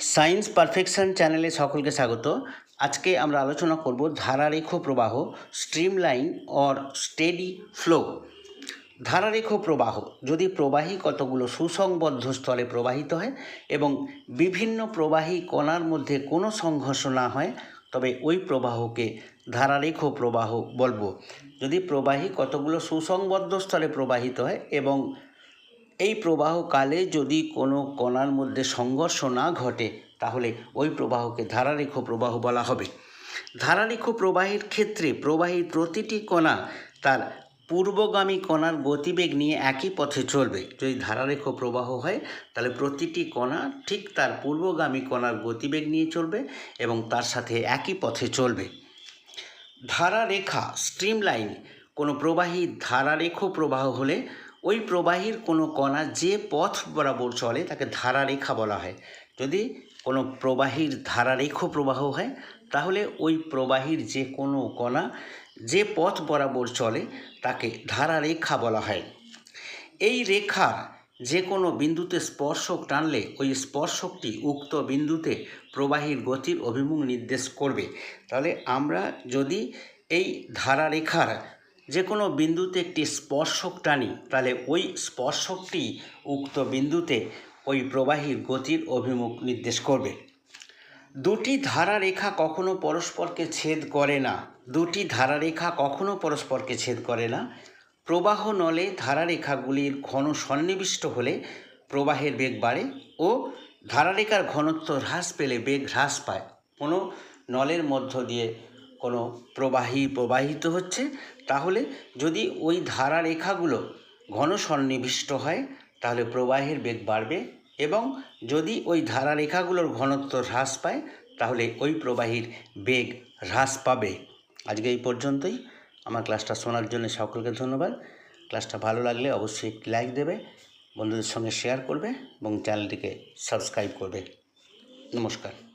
Science perfection চ্যানেলে সকলকে স্বাগত। আজকে আমরা আলোচনা করব ধারারেখ প্রবাহ স্ট্রিমলাইন অর স্টেডি ফ্লো ধারারেখ প্রবাহ যদি প্রবাহী কতগুলো সুসংবদ্ধ স্থলে প্রবাহিত হয় এবং বিভিন্ন প্রবাহী কণার মধ্যে কোনো সংঘর্ষ না হয়, তবে ওই প্রবাহকে ধারারেখ প্রবাহ বলব। যদি প্রবাহী কতগুলো সুসংবদ্ধ স্থলে প্রবাহিত হয় এবং এই প্রবাহকালে যদি কোনো কণার মধ্যে সংঘর্ষ না ঘটে, তাহলে ওই প্রবাহকে ধারারেখ প্রবাহ বলা হবে। ধারারেখ প্রবাহের ক্ষেত্রে প্রবাহীর প্রতিটি কণা তার পূর্বগামী কণার গতিবেগ নিয়ে একই পথে চলবে। যদি ধারারেখ প্রবাহ হয়, তাহলে প্রতিটি কণা ঠিক তার পূর্বগামী কণার গতিবেগ নিয়ে চলবে এবং তার সাথে একই পথে চলবে। ধারারেখা স্ট্রিম লাইন কোনো প্রবাহী ধারারেখ প্রবাহ হলে ওই প্রবাহীর কোনো কণা যে পথ বরাবর চলে তাকে ধারারেখা বলা হয়। যদি কোনো প্রবাহীর ধারারেখ প্রবাহ হয়, তাহলে ওই প্রবাহীর যে কোনো কণা যে পথ বরাবর চলে তাকে ধারারেখা বলা হয়। এই রেখার যে কোনো বিন্দুতে স্পর্শক টানলে ওই স্পর্শকটি উক্ত বিন্দুতে প্রবাহীর গতির অভিমুখ নির্দেশ করবে। তাহলে আমরা যদি এই ধারারেখার যে কোনো বিন্দুতে একটি স্পর্শক টানি, তাহলে ওই স্পর্শকটি উক্ত বিন্দুতে ওই প্রবাহীর গতির অভিমুখ নির্দেশ করবে। দুটি ধারা রেখা কখনো পরস্পরকে ছেদ করে না। দুটি ধারা রেখা কখনো পরস্পরকে ছেদ করে না। প্রবাহ নলে ধারারেখাগুলির ঘন সন্নিবিষ্ট হলে প্রবাহের বেগ বাড়ে ও ধারারেখার ঘনত্ব হ্রাস পেলে বেগ হ্রাস পায়। কোনো নলের মধ্য দিয়ে কোনো প্রবাহী প্রবাহিত হচ্ছে, তাহলে যদি ওই ধারা রেখাগুলো ঘন সন্নিবিষ্ট হয়, তাহলে প্রবাহের বেগ বাড়বে এবং যদি ওই ধারা রেখাগুলোর ঘনত্ব হ্রাস পায়, তাহলে ওই প্রবাহীর বেগ হ্রাস পাবে। আজকে এই পর্যন্তই। আমার ক্লাসটা শোনার জন্য সকলকে ধন্যবাদ। ক্লাসটা ভালো লাগলে অবশ্যই একটি লাইক দেবে, বন্ধুদের সঙ্গে শেয়ার করবে এবং চ্যানেলটিকে সাবস্ক্রাইব করবে। নমস্কার।